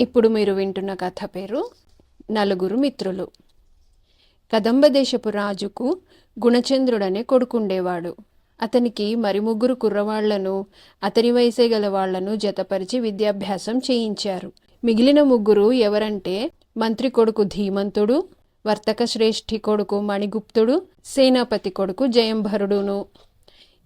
ఇప్పుడు మీరు వింటున్న కథ పేరు నలుగురు మిత్రులు. కదంబ దేశపు రాజుకు గుణచంద్రుడనే కొడుకుండేవాడు. అతనికి మరి ముగ్గురు కుర్రవాళ్ళను అతని వయసే గల వాళ్ళను జతపరిచి విద్యాభ్యాసం చేయించారు. మిగిలిన ముగ్గురు ఎవరంటే మంత్రి కొడుకు ధీమంతుడు వర్తక శ్రేష్ఠి కొడుకు మణిగుప్తుడు సేనాపతి కొడుకు జయంభరుడును.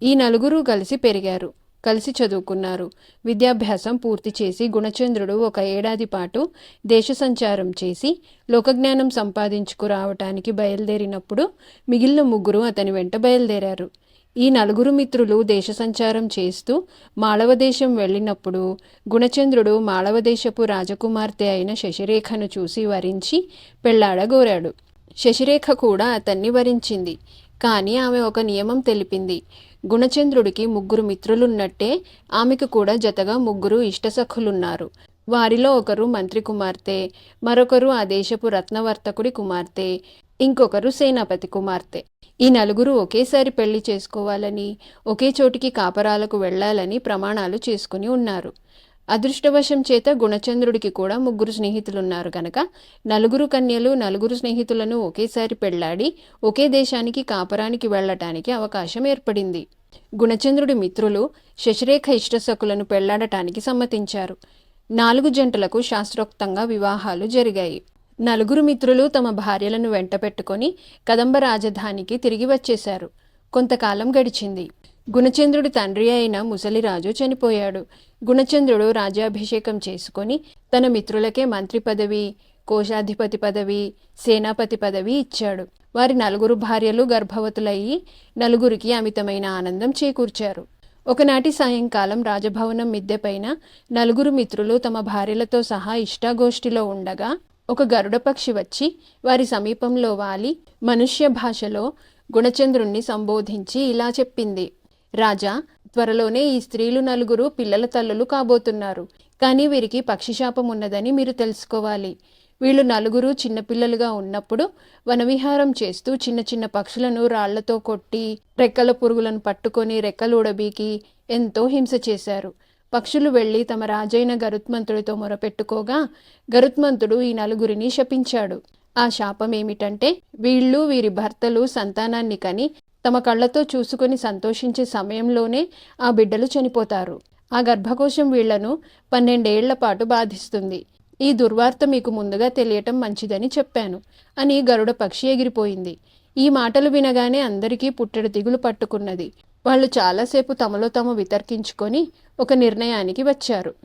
ఈ నలుగురు కలిసి పెరిగారు. కలిసి చదువుకున్నారు. విద్యాభ్యాసం పూర్తి చేసి గుణచంద్రుడు ఒక ఏడాది పాటు దేశ సంచారం చేసి లోకజ్ఞానం సంపాదించుకురావటానికి బయలుదేరినప్పుడు మిగిలిన ముగ్గురు అతని వెంట బయలుదేరారు. ఈ నలుగురు మిత్రులు దేశ సంచారం చేస్తూ మాళవదేశం వెళ్ళినప్పుడు గుణచంద్రుడు మాళవదేశపు రాజకుమార్తె అయిన శశిరేఖను చూసి వరించి పెళ్ళాడగోరాడు. శశిరేఖ కూడా అతన్ని వరించింది. కానీ ఆమె ఒక నియమం తెలిపింది. గుణచంద్రుడికి ముగ్గురు మిత్రులున్నట్టే ఆమెకు కూడా జతగా ముగ్గురు ఇష్టసఖులున్నారు. వారిలో ఒకరు మంత్రి కుమార్తె మరొకరు ఆ దేశపు రత్నవర్తకుడి కుమార్తె ఇంకొకరు సేనాపతి కుమార్తె. ఈ నలుగురు ఒకేసారి పెళ్ళి చేసుకోవాలని ఒకే చోటికి కాపరాలకు వెళ్ళాలని ప్రమాణాలు చేసుకుని ఉన్నారు. అదృష్టవశం చేత గుణచంద్రుడికి కూడా ముగ్గురు స్నేహితులున్నారు గనక. నలుగురు కన్యలు నలుగురు స్నేహితులను ఒకేసారి పెళ్ళాడి ఒకే దేశానికి కాపరానికి వెళ్ళటానికి అవకాశం ఏర్పడింది. గుణచంద్రుడి మిత్రులు శశిరేఖ ఇష్టసకులను పెళ్ళాడటానికి సమ్మతించారు. నాలుగు జంటలకు శాస్త్రోక్తంగా వివాహాలు జరిగాయి. నలుగురు మిత్రులు తమ భార్యలను వెంట పెట్టుకొని కదంబ రాజధానికి తిరిగి వచ్చేశారు. కొంతకాలం గడిచింది. గుణచంద్రుడి తండ్రి అయిన ముసలిరాజు చనిపోయాడు. గుణచంద్రుడు రాజ్యాభిషేకం చేసుకొని తన మిత్రులకే మంత్రి పదవి కోశాధిపతి పదవి సేనాపతి పదవి ఇచ్చాడు. వారి నలుగురు భార్యలు గర్భవతులయ్యి నలుగురికి అమితమైన ఆనందం చేకూర్చారు. ఒకనాటి సాయంకాలం రాజభవనం మిద్దెపైన నలుగురు మిత్రులు తమ భార్యలతో సహా ఇష్టాగోష్ఠిలో ఉండగా ఒక గరుడ పక్షి వచ్చి వారి సమీపంలో వాలి మనుష్య భాషలో గుణచంద్రుణ్ణి సంబోధించి ఇలా చెప్పింది. రాజా త్వరలోనే ఈ స్త్రీలు నలుగురు పిల్లల తల్లులు కాబోతున్నారు. కానీ వీరికి పక్షిశాపం ఉన్నదని మీరు తెలుసుకోవాలి. వీళ్ళు నలుగురు చిన్నపిల్లలుగా ఉన్నప్పుడు వనవిహారం చేస్తూ చిన్న చిన్న పక్షులను రాళ్ళతో కొట్టి రెక్కల పురుగులను పట్టుకొని రెక్కలు ఉడబీకి ఎంతో హింస చేశారు. పక్షులు వెళ్ళి తమ రాజైన గరుత్మంతుడితో మొరపెట్టుకోగా గరుత్మంతుడు ఈ నలుగురిని శపించాడు. ఆ శాపం ఏమిటంటే వీళ్ళు వీరి భర్తలు సంతానాన్ని కని తమ కళ్ళతో చూసుకొని సంతోషించే సమయంలోనే ఆ బిడ్డలు చనిపోతారు. ఆ గర్భకోశం వీళ్ళను పన్నెండేళ్ళ పాటు బాధిస్తుంది. ఈ దుర్వార్త మీకు ముందుగా తెలియటం మంచిదని చెప్పాను. అని గరుడ పక్షి ఎగిరిపోయింది. ఈ మాటలు వినగానే అందరికీ పుట్టెడు దిగులు పట్టుకున్నది. వాళ్ళు చాలాసేపు తమలో తాము వితర్కించుకొని ఒక నిర్ణయానికి వచ్చారు.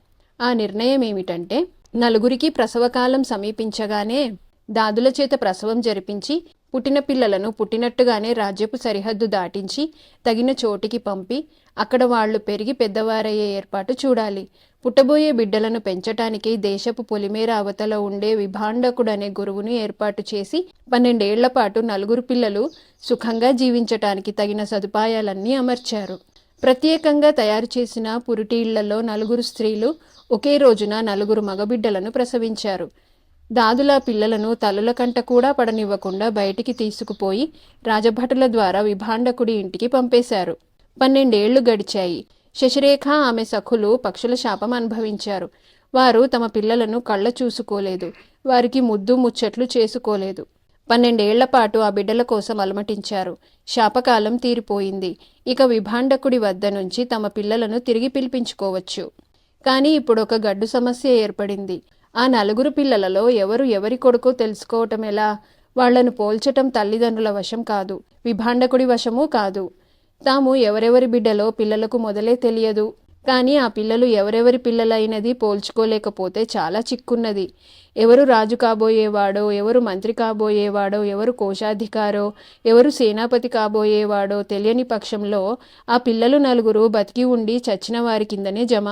ఆ నిర్ణయం ఏమిటంటే నలుగురికి ప్రసవకాలం సమీపించగానే దాదుల చేత ప్రసవం జరిపించి పుట్టిన పిల్లలను పుట్టినట్టుగానే రాజ్యపు సరిహద్దు దాటించి తగిన చోటికి పంపి అక్కడ వాళ్ళు పెరిగి పెద్దవారయ్యే ఏర్పాటు చూడాలి. పుట్టబోయే బిడ్డలను పెంచటానికి దేశపు పొలిమేర అవతల ఉండే విభాండకుడనే గురువును ఏర్పాటు చేసి పన్నెండేళ్ళ పాటు నలుగురు పిల్లలు సుఖంగా జీవించటానికి తగిన సదుపాయాలన్నీ అమర్చారు. ప్రత్యేకంగా తయారు చేసిన పురిటీళ్ళలో నలుగురు స్త్రీలు ఒకే రోజున నలుగురు మగబిడ్డలను ప్రసవించారు. దాదుల పిల్లలను తల్లుల కంట కూడా పడనివ్వకుండా బయటికి తీసుకుపోయి రాజభటుల ద్వారా విభాండకుడి ఇంటికి పంపేశారు. పన్నెండేళ్ళు గడిచాయి. శశిరేఖ ఆమె సఖులు పక్షుల శాపం అనుభవించారు. వారు తమ పిల్లలను కళ్ళ చూసుకోలేదు. వారికి ముద్దు ముచ్చట్లు చేసుకోలేదు. పన్నెండేళ్ళ పాటు ఆ బిడ్డల కోసం అలమటించారు. శాపకాలం తీరిపోయింది. ఇక విభాండకుడి వద్ద నుంచి తమ పిల్లలను తిరిగి పిలిపించుకోవచ్చు. కానీ ఇప్పుడు ఒక గడ్డు సమస్య ఏర్పడింది. ఆ నలుగురు పిల్లలలో ఎవరు ఎవరి కొడుకో తెలుసుకోవటం ఎలా? వాళ్ళను పోల్చటం తల్లిదండ్రుల వశం కాదు విభాండకుడి వశమూ కాదు. తాము ఎవరెవరి బిడ్డలో పిల్లలకు మొదలే తెలియదు. కానీ ఆ పిల్లలు ఎవరెవరి పిల్లలైనది పోల్చుకోలేకపోతే చాలా చిక్కున్నది. ఎవరు రాజు కాబోయేవాడో ఎవరు మంత్రి కాబోయేవాడో ఎవరు కోశాధికారో ఎవరు సేనాపతి కాబోయేవాడో తెలియని పక్షంలో ఆ పిల్లలు నలుగురు బతికి ఉండి చచ్చిన వారి కిందనే జమ.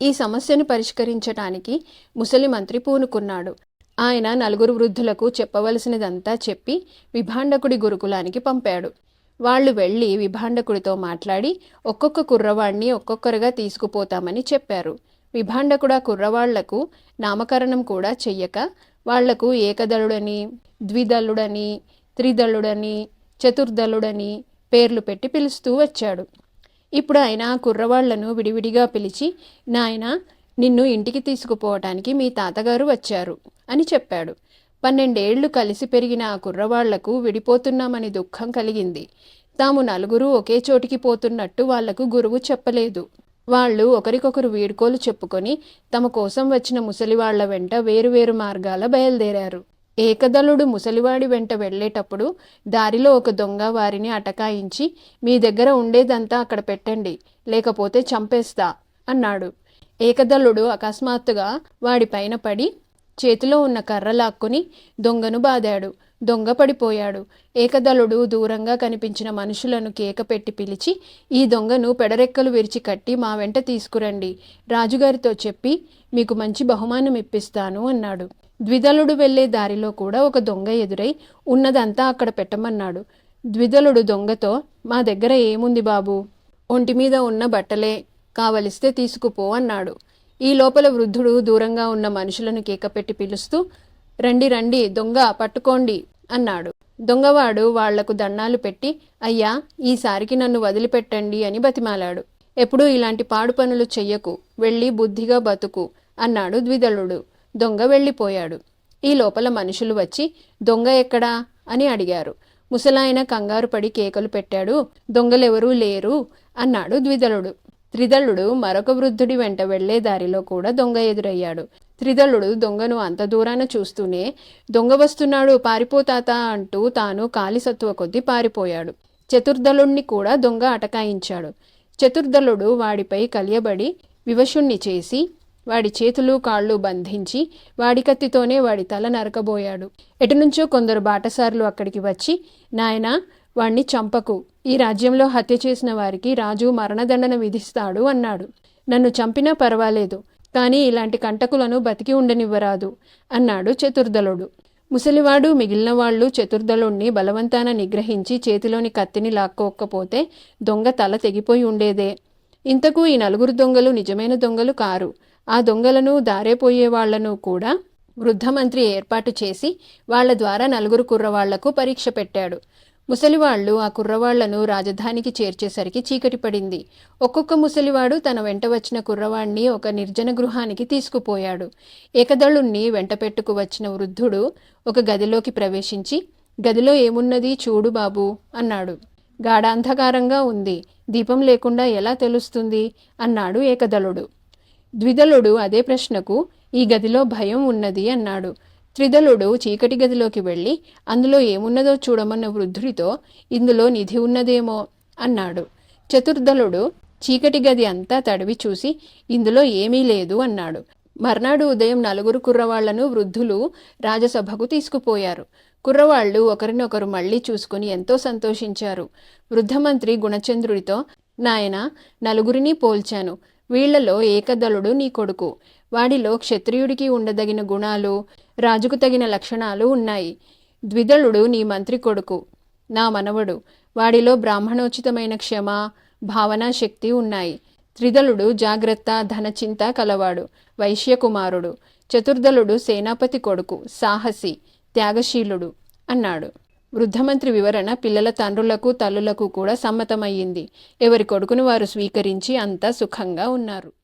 ఈ సమస్యను పరిష్కరించటానికి ముసలి మంత్రి పూనుకున్నాడు. ఆయన నలుగురు వృద్ధులకు చెప్పవలసినదంతా చెప్పి విభాండకుడి గురుకులానికి పంపాడు. వాళ్ళు వెళ్ళి విభాండకుడితో మాట్లాడి ఒక్కొక్క కుర్రవాణ్ణి ఒక్కొక్కరుగా తీసుకుపోతామని చెప్పారు. విభాండకుడు ఆ కుర్రవాళ్ళకు నామకరణం కూడా చెయ్యక వాళ్ళకు ఏకదళుడని ద్విదళుడని త్రిదళుడని చతుర్దళుడని పేర్లు పెట్టి పిలుస్తూ వచ్చాడు. ఇప్పుడు ఆయన కుర్రవాళ్ళను విడివిడిగా పిలిచి నాయన నిన్ను ఇంటికి తీసుకుపోవటానికి మీ తాతగారు వచ్చారు అని చెప్పాడు. పన్నెండేళ్ళు కలిసి పెరిగిన ఆ కుర్రవాళ్ళకు విడిపోతున్నామని దుఃఖం కలిగింది. తాము నలుగురు ఒకే చోటికి పోతున్నట్టు వాళ్ళకు గురువు చెప్పలేదు. వాళ్ళు ఒకరికొకరు వీడ్కోలు చెప్పుకొని తమ కోసం వచ్చిన ముసలివాళ్ళ వెంట వేరువేరు మార్గాల బయలుదేరారు. ఏకదళుడు ముసలివాడి వెంట వెళ్ళేటప్పుడు దారిలో ఒక దొంగ వారిని అటకాయించి మీ దగ్గర ఉండేదంతా అక్కడ పెట్టండి లేకపోతే చంపేస్తా అన్నాడు. ఏకదళుడు అకస్మాత్తుగా వాడి పైన పడి చేతిలో ఉన్న కర్ర లాక్కుని దొంగను బాదాడు. దొంగ పడిపోయాడు. ఏకదళుడు దూరంగా కనిపించిన మనుషులను కేక పెట్టి పిలిచి ఈ దొంగను పెడరెక్కలు విరిచి కట్టి మా వెంట తీసుకురండి. రాజుగారితో చెప్పి మీకు మంచి బహుమానం ఇప్పిస్తాను అన్నాడు. ద్విదలుడు వెళ్ళే దారిలో కూడా ఒక దొంగ ఎదురై ఉన్నదంతా అక్కడ పెట్టమన్నాడు. ద్విదలుడు దొంగతో మా దగ్గర ఏముంది బాబు? ఒంటి మీద ఉన్న బట్టలే కావలిస్తే తీసుకుపో అన్నాడు. ఈ లోపల వృద్ధుడు దూరంగా ఉన్న మనుషులను కేకపెట్టి పిలుస్తూ రండి రండి దొంగ పట్టుకోండి అన్నాడు. దొంగవాడు వాళ్ళకు దండాలు పెట్టి అయ్యా ఈసారికి నన్ను వదిలిపెట్టండి అని బతిమాలాడు. ఎప్పుడూ ఇలాంటి పాడు పనులు చెయ్యకు వెళ్ళి బుద్ధిగా బతుకు అన్నాడు ద్విదళుడు. దొంగ వెళ్ళిపోయాడు. ఈ లోపల మనుషులు వచ్చి దొంగ ఎక్కడా? అని అడిగారు. ముసలాయన కంగారు పడి కేకలు పెట్టాడు. దొంగలెవరూ లేరు అన్నాడు ద్విదళుడు. త్రిదళుడు మరొక వృద్ధుడి వెంట వెళ్ళే దారిలో కూడా దొంగ ఎదురయ్యాడు. త్రిదళుడు దొంగను అంత దూరాన చూస్తూనే దొంగ వస్తున్నాడు పారిపోతాత అంటూ తాను కాలిసత్వ కొద్దీ పారిపోయాడు. చతుర్దళుణ్ణి కూడా దొంగ అటకాయించాడు. చతుర్దళుడు వాడిపై కలియబడి వివశుణ్ణి చేసి వాడి చేతులు కాళ్ళు బంధించి వాడి కత్తితోనే వాడి తల నరకబోయాడు. ఎటునుంచో కొందరు బాటసారులు అక్కడికి వచ్చి నాయనా వాణ్ణి చంపకు. ఈ రాజ్యంలో హత్య చేసిన వారికి రాజు మరణదండన విధిస్తాడు అన్నాడు. నన్ను చంపినా పర్వాలేదు కానీ ఇలాంటి కంటకులను బతికి ఉండనివ్వరాదు అన్నాడు చతుర్దలుడు ముసలివాడు మిగిలిన వాళ్ళు చతుర్దలుణ్ణి బలవంతాన నిగ్రహించి చేతిలోని కత్తిని లాక్కోకపోతే దొంగ తల తెగిపోయి ఉండేదే. ఇంతకు ఈ నలుగురు దొంగలు నిజమైన దొంగలు కారు. ఆ దొంగలను దారేపోయేవాళ్ళను కూడా వృద్ధమంత్రి ఏర్పాటు చేసి వాళ్ళ ద్వారా నలుగురు కుర్రవాళ్ళకు పరీక్ష పెట్టాడు. ముసలివాళ్ళు ఆ కుర్రవాళ్ళను రాజధానికి చేర్చేసరికి చీకటి పడింది. ఒక్కొక్క ముసలివాడు తన వెంట వచ్చిన కుర్రవాణ్ణి ఒక నిర్జన గృహానికి తీసుకుపోయాడు. ఏకదళుణ్ణి వెంట పెట్టుకు వచ్చిన వృద్ధుడు ఒక గదిలోకి ప్రవేశించి గదిలో ఏమున్నది చూడు బాబు అన్నాడు. గాఢాంధకారంగా ఉంది. దీపం లేకుండా ఎలా తెలుస్తుంది? అన్నాడు ఏకదళుడు. ద్విదలుడు అదే ప్రశ్నకు ఈ గదిలో భయం ఉన్నది అన్నాడు. త్రిదళుడు చీకటి గదిలోకి వెళ్ళి అందులో ఏమున్నదో చూడమన్న వృద్ధుడితో ఇందులో నిధి ఉన్నదేమో అన్నాడు. చతుర్దలుడు చీకటి గది అంతా తడివి చూసి ఇందులో ఏమీ లేదు అన్నాడు. మర్నాడు ఉదయం నలుగురు కుర్రవాళ్ళను వృద్ధులు రాజసభకు తీసుకుపోయారు. కుర్రవాళ్ళు ఒకరినొకరు మళ్ళీ చూసుకుని ఎంతో సంతోషించారు. వృద్ధమంత్రి గుణచంద్రుడితో నాయన నలుగురిని పోల్చాను. వీళ్ళలో ఏకదళుడు నీ కొడుకు. వాడిలో క్షత్రియుడికి ఉండదగిన గుణాలు రాజుకు తగిన లక్షణాలు ఉన్నాయి. ద్విదళుడు నీ మంత్రి కొడుకు నా మనవడు. వాడిలో బ్రాహ్మణోచితమైన క్షమ భావనా శక్తి ఉన్నాయి. త్రిదళుడు జాగ్రత్త ధనచింత కలవాడు వైశ్యకుమారుడు. చతుర్దళుడు సేనాపతి కొడుకు సాహసి త్యాగశీలుడు అన్నాడు. వృద్ధమంత్రి వివరణ పిల్లల తండ్రులకు తల్లులకు కూడా సమ్మతమయ్యింది. ఎవరి కొడుకును వారు స్వీకరించి అంతా సుఖంగా ఉన్నారు.